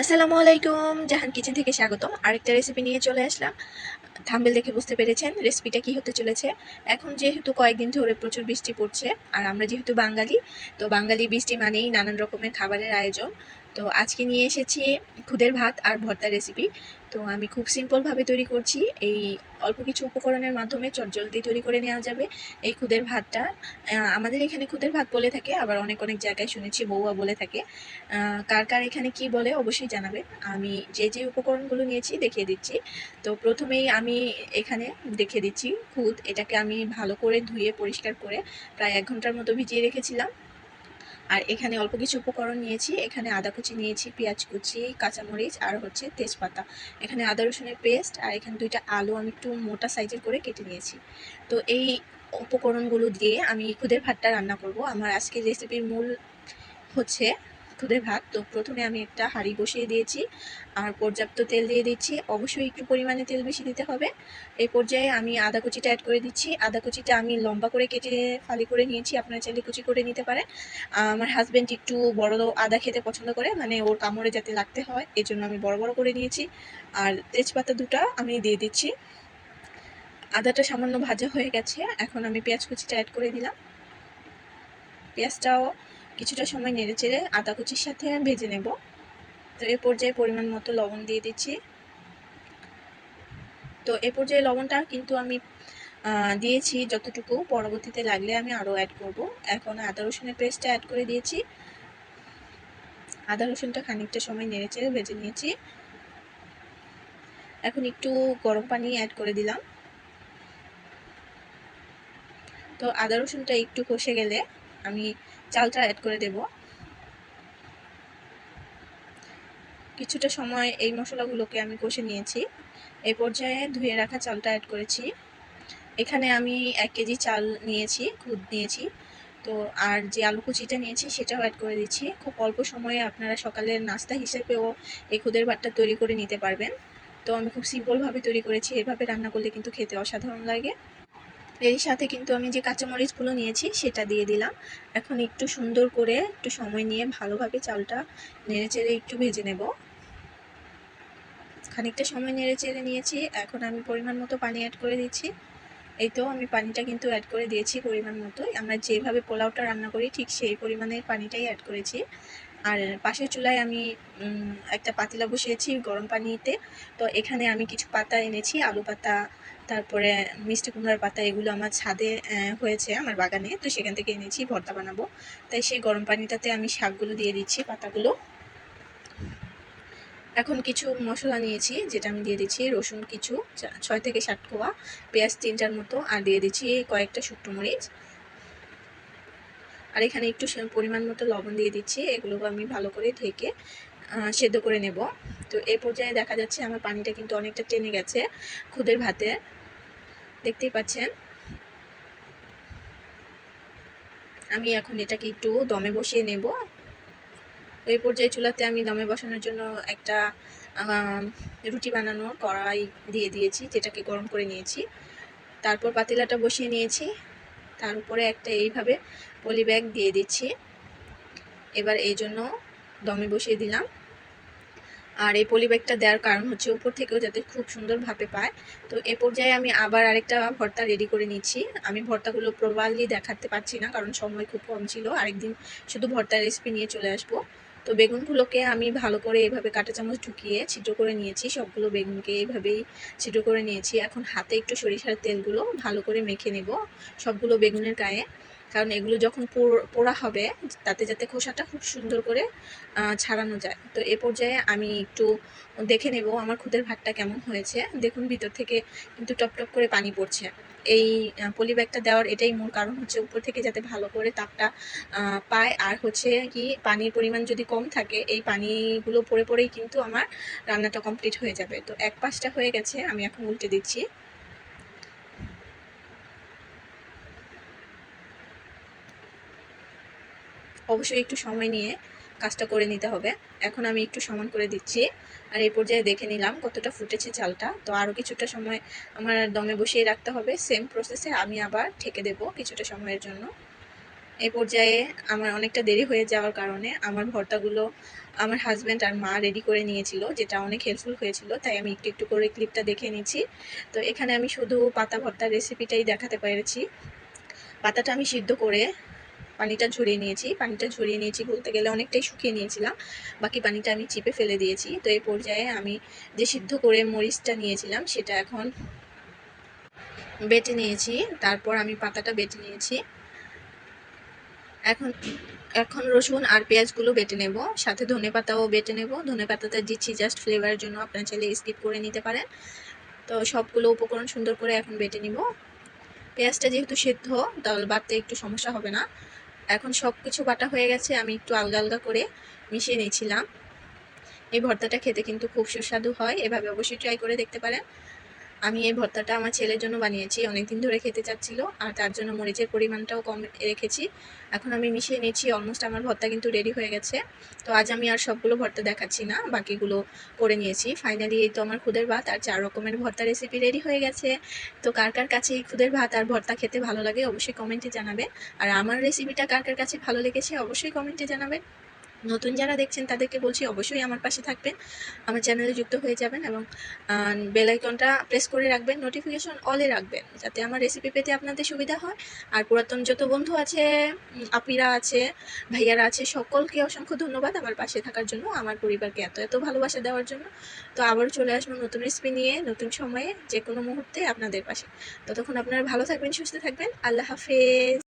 আসসালামু আলাইকুম, জাহান কিচেন থেকে স্বাগতম। আরেকটা রেসিপি নিয়ে চলে আসলাম। থাম্বেল দেখে বুঝতে পেরেছেন রেসিপিটা কি হতে চলেছে। এখন যেহেতু কয়েকদিন ধরে প্রচুর বৃষ্টি পড়ছে, আর আমরা যেহেতু বাঙালি, তো বাঙালি বৃষ্টি মানেই নানান রকমের খাবারের আয়োজন। তো আজকে নিয়ে এসেছি খুদের ভাত আর ভর্তা রেসিপি তো আমি খুব সিম্পলভাবে তৈরি করছি। এই অল্প কিছু উপকরণের মাধ্যমে চটজলদি তৈরি করে নেওয়া যাবে এই খুদের ভাতটা। আমাদের এখানে খুদের ভাত বলে থাকে, আবার অনেক অনেক জায়গায় শুনেছি বৌয়া বলে থাকে। কার কার এখানে কি বলে অবশ্যই জানাবে। আমি যে যে উপকরণগুলো নিয়েছি দেখিয়ে দিচ্ছি। তো প্রথমেই আমি এখানে দেখিয়ে দিচ্ছি খুদ। এটাকে আমি ভালো করে ধুয়ে পরিষ্কার করে প্রায় এক ঘণ্টার মতো ভিজিয়ে রেখেছিলাম। আর এখানে অল্প কিছু উপকরণ নিয়েছি। এখানে আদা কুচি নিয়েছি, পেঁয়াজ কুচি, কাঁচামরিচ, আর হচ্ছে তেজপাতা। এখানে আদা রসুনের পেস্ট আর এখানে দুইটা আলু আমি একটু মোটা সাইজের করে কেটে নিয়েছি। তো এই উপকরণগুলো দিয়ে আমি খুদের ভাতটা রান্না করব। আমার আজকের রেসিপির মূল হচ্ছে খুদের ভাত তো প্রথমে আমি একটা হাঁড়ি বসিয়ে দিয়েছি, আর পর্যাপ্ত তেল দিয়ে দিচ্ছি। অবশ্যই একটু পরিমাণে তেল বেশি দিতে হবে। এই পর্যায়ে আমি আদা কুচিটা অ্যাড করে দিচ্ছি। আদা কুচিটা আমি লম্বা করে কেটে ফালি করে নিয়েছি। আপনারা চাইলে কুচি করে নিতে পারেন। আমার হাজব্যান্ড একটু বড় আদা খেতে পছন্দ করে মানে ওর কামড়ে যাতে লাগতে হয় এই জন্য আমি বড় বড় করে নিয়েছি। আর তেজপাতা দুটা আমি দিয়ে দিচ্ছি। আদাটা সামান্য ভাজা হয়ে গেছে। এখন আমি পেঁয়াজ কুচিটা অ্যাড করে দিলাম। পেঁয়াজটাও কিছুটা সময় নেড়ে চেড়ে আদা কুচির সাথে ভেজে নেব। তো এ পর্যায়ে পরিমাণ মতো লবণ দিয়ে দিচ্ছি। তো এ পর্যায়ে লবণটা কিন্তু আমি দিয়েছি যতটুকু। পরবর্তীতে লাগলে আমি আরও অ্যাড করব। এখন আদা রসুনের পেস্টটা অ্যাড করে দিয়েছি। আদা রসুনটা খানিকটা সময় নেড়ে চেড়ে ভেজে নিয়েছি। এখন একটু গরম পানি অ্যাড করে দিলাম। তো আদা রসুনটা একটু কষে গেলে আমি চালটা অ্যাড করে দেব। কিছুটা সময় এই মশলাগুলোকে আমি কষে নিয়েছি। এই পর্যায়ে ধুয়ে রাখা চালটা অ্যাড করেছি। এখানে আমি এক কেজি চাল নিয়েছি, খুদ নিয়েছি। তো আর যে আলু কুচিটা নিয়েছি সেটাও অ্যাড করে দিচ্ছি। খুব অল্প সময়ে আপনারা সকালের নাস্তা হিসেবেও এই খুদের ভাতটা তৈরি করে নিতে পারবেন। তো আমি খুব সিম্পলভাবে তৈরি করেছি। এভাবে রান্না করলে কিন্তু খেতে অসাধারণ লাগে। এর সাথে কিন্তু আমি যে কাঁচামরিচগুলো নিয়েছি, সেটা দিয়ে দিলাম। এখন একটু সুন্দর করে একটু সময় নিয়ে ভালোভাবে চালটা নেড়ে চেড়ে একটু ভেজে নেব। খানিকটা সময় নেড়ে চেড়ে নিয়েছি। এখন আমি পরিমাণ মতো পানি অ্যাড করে দিচ্ছি। এই তো আমি পানিটা কিন্তু অ্যাড করে দিয়েছি পরিমাণ মতোই। আমরা যেভাবে পোলাওটা রান্না করি, ঠিক সেই পরিমাণের পানিটাই অ্যাড করেছি। আর পাশের চুলায় আমি একটা পাতিলা বসিয়েছি গরম পানিতে। তো এখানে আমি কিছু পাতা এনেছি, আলু পাতা, তারপরে মিষ্টি কুমড়ার পাতা, এগুলো আমার ছাদে হয়েছে আমার বাগানে। তো সেখান থেকে এনেছি, ভর্তা বানাবো। তাই সেই গরম পানিটাতে আমি শাকগুলো দিয়ে দিচ্ছি, পাতাগুলো। এখন কিছু মশলা নিয়েছি, যেটা আমি দিয়ে দিচ্ছি, রসুন, কিছু, ছয় থেকে সাত কোয়া, পেঁয়াজ তিনটার মতো, আর দিয়ে দিচ্ছি কয়েকটা শুকনো মরিচ। আর এখানে একটু পরিমাণ মতো লবণ দিয়ে দিচ্ছি। এগুলো আমি ভালো করে ঢেকে সেদ্ধ করে নেব। তো এই পর্যায়ে দেখা যাচ্ছে আমার পানিটা কিন্তু অনেকটা টেনে গেছে খুদের ভাতে। দেখতেই পাচ্ছেন? আমি এখন এটাকে একটু দমে বসিয়ে নেব। এই পর্যায়ে চুলাতে আমি দমে বসানোর জন্য একটা রুটি বানানোর কড়াই দিয়ে দিয়েছি, যেটাকে গরম করে নিয়েছি। তারপর পাতিলাটা বসিয়ে নিয়েছি। তার উপরে একটা এইভাবে পলি ব্যাগ দিয়ে দিচ্ছি। এবার এই জন্য দমে বসিয়ে দিলাম। আর এই পলি ব্যাগটা দেওয়ার কারণ হচ্ছে উপর থেকেও যাতে খুব সুন্দরভাবে পায়। তো এ পর্যায়ে আমি আবার আরেকটা ভর্তা রেডি করে নিচ্ছি। আমি ভর্তাগুলো প্রবালি দেখাতে পারছি না, কারণ সময় খুব কম ছিল। আরেকদিন শুধু ভর্তার রেসিপি নিয়ে চলে আসব। তো বেগুনগুলোকে আমি ভালো করে এভাবে কাঁটা চামচ ঢুকিয়ে ছিদ্র করে নিয়েছি। সবগুলো বেগুনকে এইভাবেই ছিদ্র করে নিয়েছি। এখন হাতে একটু সরিষার তেলগুলো ভালো করে মেখে নেব সবগুলো বেগুনের গায়ে। কারণ এগুলো যখন পোড়- হবে, তাতে যাতে খোসাটা খুব সুন্দর করে ছাড়ানো যায়। তো এ পর্যায়ে আমি একটু দেখে নেব আমার খুদের ভাতটা কেমন হয়েছে। দেখুন ভিতর থেকে কিন্তু টপ টপ করে পানি পড়ছে। এই পলি ব্যাগটা দেওয়ার এটাই মূল কারণ হচ্ছে উপর থেকে যাতে ভালো করে তাপটা পায়। আর হচ্ছে কি, পানির পরিমাণ যদি কম থাকে, এই পানিগুলো পড়ে পড়েই কিন্তু আমার রান্নাটা কমপ্লিট হয়ে যাবে। তো এক পাশটা হয়ে গেছে, আমি এখন উল্টে দিচ্ছি। অবশ্যই একটু সময় নিয়ে কাজটা করে নিতে হবে। এখন আমি একটু সমান করে দিচ্ছি। আর এই পর্যায়ে দেখে নিলাম কতটা ফুটেছে চালটা। তো আরও কিছুটা সময় আমার দমে বসিয়ে রাখতে হবে। সেম প্রসেসে আমি আবার ঠেকে দেব কিছুটা সময়ের জন্য। এই পর্যায়ে আমার অনেকটা দেরি হয়ে যাওয়ার কারণে আমার ভর্তাগুলো আমার হাজব্যান্ড আর মা রেডি করে নিয়েছিল, যেটা অনেক হেল্পফুল হয়েছিল। তাই আমি একটু একটু করে ক্লিপটা দেখে নিচ্ছি। তো এখানে আমি শুধু পাতা ভর্তার রেসিপিটাই দেখাতে পেরেছি। পাতাটা আমি সিদ্ধ করে পানিটা ঝরিয়ে নিয়েছি। পানিটা ঝরিয়ে নিয়েছি বলতে গেলে অনেকটাই শুকিয়ে নিয়েছিলাম। বাকি পানিটা আমি চিপে ফেলে দিয়েছি। তো এই পর্যায়ে আমি যে সিদ্ধ করে মরিচটা নিয়েছিলাম সেটা এখন বেটে নিয়েছি। তারপর আমি পাতাটা বেটে নিয়েছি। এখন এখন রসুন আর পেঁয়াজগুলো বেটে নেব। সাথে ধনে পাতাও বেটে নেব। ধনে পাতাটা দিচ্ছি জাস্ট ফ্লেভারের জন্য। আপনার চাইলে স্কিপ করে নিতে পারেন। তো সবগুলো উপকরণ সুন্দর করে এখন বেটে নিব। পেঁয়াজটা যেহেতু সেদ্ধ, তাহলে বাটতে একটু সমস্যা হবে না। এখন সব কিছু বাটা হয়ে গেছে, আমি একটু আলগা আলগা করে মিশিয়ে নিয়েছিলাম। এই ভর্তাটা খেতে কিন্তু খুব সুস্বাদু হয়, এভাবে অবশ্যই ট্রাই করে দেখতে পারেন। আমি এই ভর্তাটা আমার ছেলের জন্য বানিয়েছি, অনেকদিন ধরে খেতে চাচ্ছিল আর তার জন্য মরিচের পরিমাণটাও কম রেখেছি। এখন আমি মিশিয়ে নিয়েছি অলমোস্ট আমার ভর্তা কিন্তু রেডি হয়ে গেছে। তো আজ আমি আর সবগুলো ভর্তা দেখাচ্ছি না, বাকিগুলো করে নিয়েছি। ফাইনালি এই তো আমার খুদের ভাত আর চার রকমের ভর্তা রেসিপি রেডি হয়ে গেছে। তো কার কার কাছে এই খুদের ভাত আর ভর্তা খেতে ভালো লাগে অবশ্যই কমেন্টে জানাবেন আর আমার রেসিপিটা কার কার কাছে ভালো লেগেছে অবশ্যই কমেন্টে জানাবেন নতুন যারা দেখছেন তাদেরকে বলছি অবশ্যই আমার পাশে থাকবেন, আমার চ্যানেলে যুক্ত হয়ে যাবেন এবং বেল আইকনটা প্রেস করে রাখবেন নোটিফিকেশন অলে রাখবেন, যাতে আমার রেসিপি পেতে আপনাদের সুবিধা হয়। আর পুরাতন যত বন্ধু আছে আপিরা আছে, ভাইয়ারা আছে, সকলকে অসংখ্য ধন্যবাদ আমার পাশে থাকার জন্য, আমার পরিবারকে এত এত ভালোবাসা দেওয়ার জন্য। তো আবারও চলে আসব নতুন রেসিপি নিয়ে, নতুন সময়ে যে কোনো মুহূর্তে আপনাদের পাশে। ততক্ষণ আপনারা ভালো থাকবেন, সুস্থ থাকবেন, আল্লাহ হাফেজ।